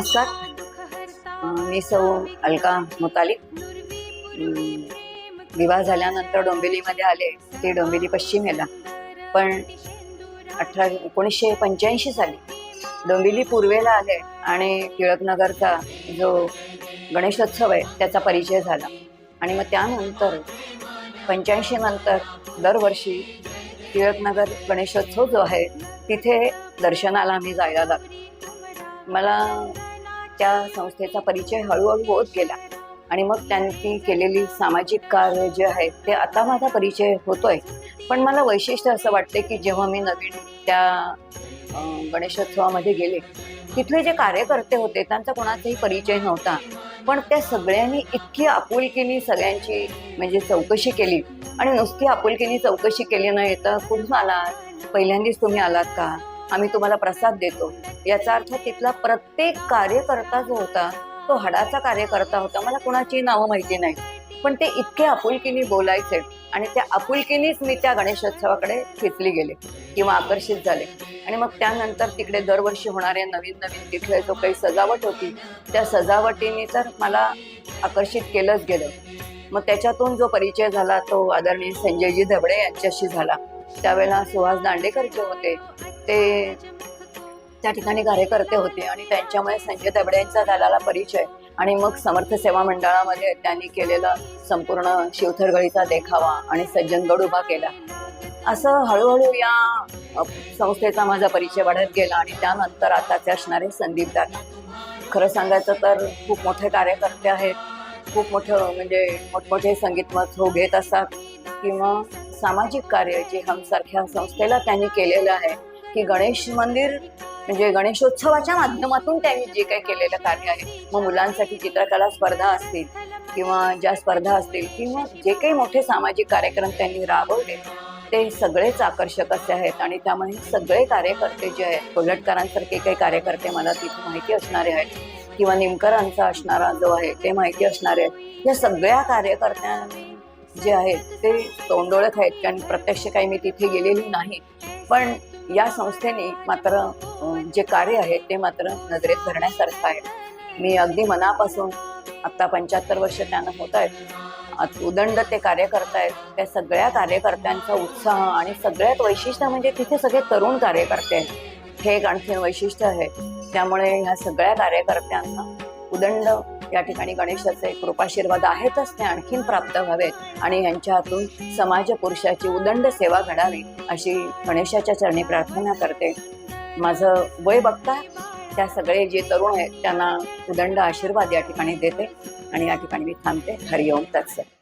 नमस्कार. मी सौ अलका मुतालिक. विवाह झाल्यानंतर डोंबिवलीमध्ये आले. ते डोंबिवली पश्चिमेला. पण अठरा एकोणीसशे पंच्याऐंशी साली डोंबिवली पूर्वेला आले आणि टिळकनगरचा जो गणेशोत्सव आहे त्याचा परिचय झाला. आणि मग त्यानंतर पंच्याऐंशी नंतर दरवर्षी टिळकनगर गणेशोत्सव जो आहे तिथे दर्शनाला आम्ही जायला लागलो. मला त्या संस्थेचा परिचय हळूहळू होत गेला. आणि मग त्यांनी केलेली सामाजिक कार्य जे आहे ते आता माझा परिचय होतोय. पण मला वैशिष्ट्य असं वाटते की जेव्हा मी नवीन त्या गणेशोत्सवामध्ये गेले तिथले जे कार्यकर्ते होते त्यांचा कोणाचाही परिचय नव्हता. पण त्या सगळ्यांनी इतकी आपुलकीने सगळ्यांची म्हणजे चौकशी केली. आणि नुसती आपुलकीने चौकशी केली नाही तर कुठून आलात? पहिल्यांदाच तुम्ही आलात का? आम्ही तुम्हाला प्रसाद देतो. याचा अर्थ तिथला प्रत्येक कार्यकर्ता जो होता तो हडाचा कार्यकर्ता होता. मला कुणाची नावं माहिती नाही. पण ते इतके आपुलकीने बोलायचे आणि त्या आपुलकीनेच मी त्या गणेशोत्सवाकडे खेचली गेले किंवा आकर्षित झाले. आणि मग त्यानंतर तिकडे दरवर्षी होणाऱ्या नवीन नवीन तिथले जो काही सजावट होती त्या सजावटीने तर मला आकर्षित केलंच गेलं. मग त्याच्यातून जो परिचय झाला तो आदरणीय संजयजी धबडे यांच्याशी झाला. त्यावेळेला सुहास दांडेकर जे होते ते त्या ठिकाणी कार्यकर्ते होते आणि त्यांच्यामुळे संजय दबडे यांचा झालेला परिचय आणि मग समर्थ सेवा मंडळामध्ये त्यांनी केलेला संपूर्ण शिवथरगळीचा देखावा आणि सज्जनगड उभा केला. असं हळूहळू या संस्थेचा माझा परिचय वाढत गेला आणि त्यानंतर आताचे असणारे संदीप दादा. खरं सांगायचं तर खूप मोठे कार्यकर्ते आहेत खूप मोठं म्हणजे मोठमोठे संगीत महोत्सव घेत असतात किंवा सामाजिक कार्य जे हमसारख्या संस्थेला त्यांनी केलेलं आहे की गणेश मंदिर म्हणजे गणेशोत्सवाच्या माध्यमातून त्यांनी जे काही केलेलं कार्य आहे. मग मुलांसाठी चित्रकला स्पर्धा असतील किंवा ज्या स्पर्धा असतील किंवा जे काही मोठे सामाजिक कार्यक्रम त्यांनी राबवले ते सगळेच आकर्षक असे आहेत. आणि त्यामुळे सगळे कार्यकर्ते जे आहेत कोल्हटकरांसारखे काही कार्यकर्ते मला तिथे माहिती असणारे आहेत किंवा निमकरांचा असणारा जो आहे ते माहिती असणारे आहेत. या सगळ्या कार्यकर्त्यांनी जे आहेत ते तोंडोळख आहेत. कारण प्रत्यक्ष काही मी तिथे गेलेली नाही. पण या संस्थेने मात्र जे कार्य आहे ते मात्र नजरेत धरण्यासारखं आहे. मी अगदी मनापासून आता पंच्याहत्तर वर्ष त्यांना होत आहेत. आत- उदंड ते कार्य करतायत त्या सगळ्या कार्यकर्त्यांचा उत्साह आणि सगळ्यात वैशिष्ट्य म्हणजे तिथे सगळे तरुण कार्यकर्ते आहेत. हे एक आणखीन वैशिष्ट्य आहे. त्यामुळे ह्या सगळ्या कार्यकर्त्यांना उदंड या ठिकाणी गणेशाचे कृपाशीर्वाद आहेतच ते आणखीन प्राप्त व्हावेत आणि यांच्या हातून समाज पुरुषाची उदंड सेवा घडावी अशी गणेशाच्या चरणी प्रार्थना करते. माझं वय बघता त्या सगळे जे तरुण आहेत त्यांना उदंड आशीर्वाद या ठिकाणी देते आणि या ठिकाणी मी थांबते. हरिओम तत्सत.